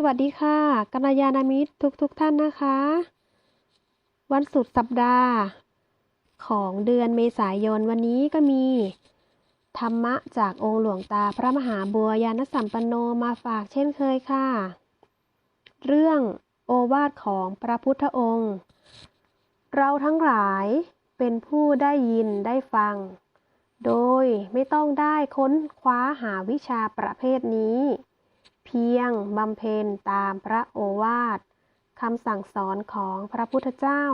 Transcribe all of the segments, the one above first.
สวัสดีค่ะกัลยาณมิตรทุกๆทท่านนะคะ วันสุดสัปดาห์ ของเดือนเมษายนวันนี้ก็มี ธรรมะจากองค์หลวงตาพระมหาบัวยานสัมปันโนมาฝากเช่นเคยค่ะ เรื่องโอวาทของพระพุทธองค์ เราทั้งหลายเป็นผู้ได้ยินได้ฟัง โดยไม่ต้องได้ค้นคว้าหาวิชาประเภทนี้ เพียงบำเพ็ญตามพระโอวาทคำสั่งสอนของพระพุทธเจ้า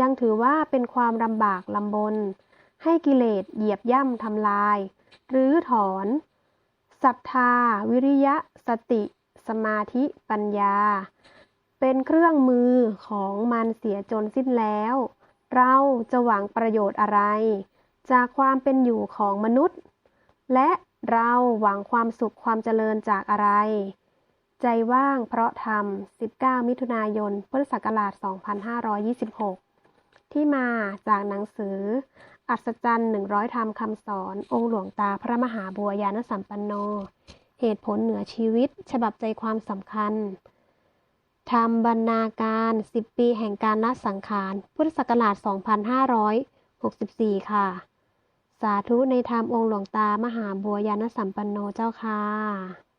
ยังถือว่าเป็นความลำบากลำบน ให้กิเลสเหยียบย่ำทำลาย หรือถอนศรัทธา วิริยะ สติ สมาธิปัญญา เป็นเครื่องมือของมันเสียจนสิ้นแล้ว เราจะหวังประโยชน์อะไร จากความเป็นอยู่ของมนุษย์ และเราหวังความสุขความเจริญจากอะไร ใจว่างเพราะธรรม19 มิถุนายน พุทธศักราช 2526 ที่มาจากหนังสือ อัศจรรย์ 100ธรรมคำสอน องค์หลวงตาพระมหาบัวยานสัมปันโน เหตุผลเหนือชีวิต ฉบับใจความสำคัญธรรมบรรณาการ 10 ปีแห่งการละสังขาร พุทธศักราช 2564 ค่ะ สาธุในธรรมองค์หลวงตามหาบัวยานสัมปันโนเจ้าค่ะ